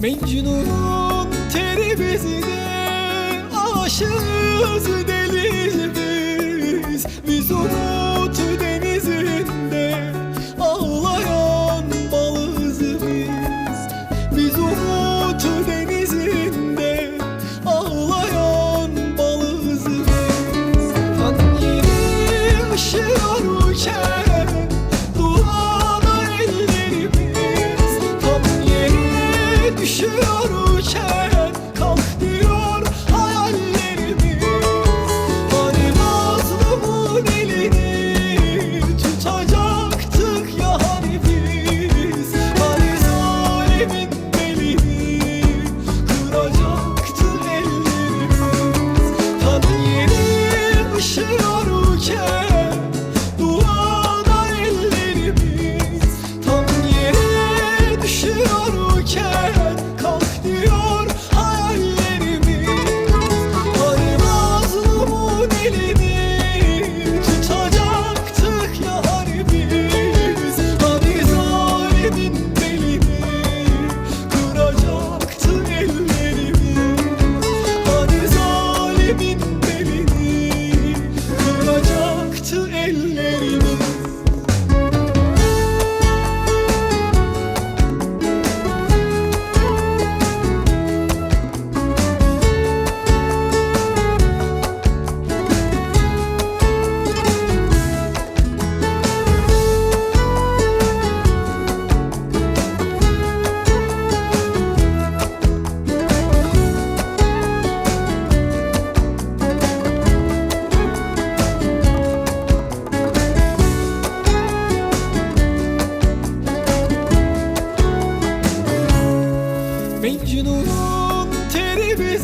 Mecnun'un teri bizde Aşığız deliyiz biz. Biz ona yere düşüyorken kalk hayallerimiz. Hani mazlumun elini tutacaktık ya hani biz Hani zalimin kıracaktı ellerimiz. Tan yeri ışıyorken duada ellerimiz. Tam yere düşüyorken kalk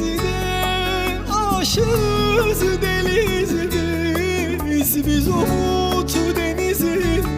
teri bizde Aşığız deliz biz Biz umut denizinde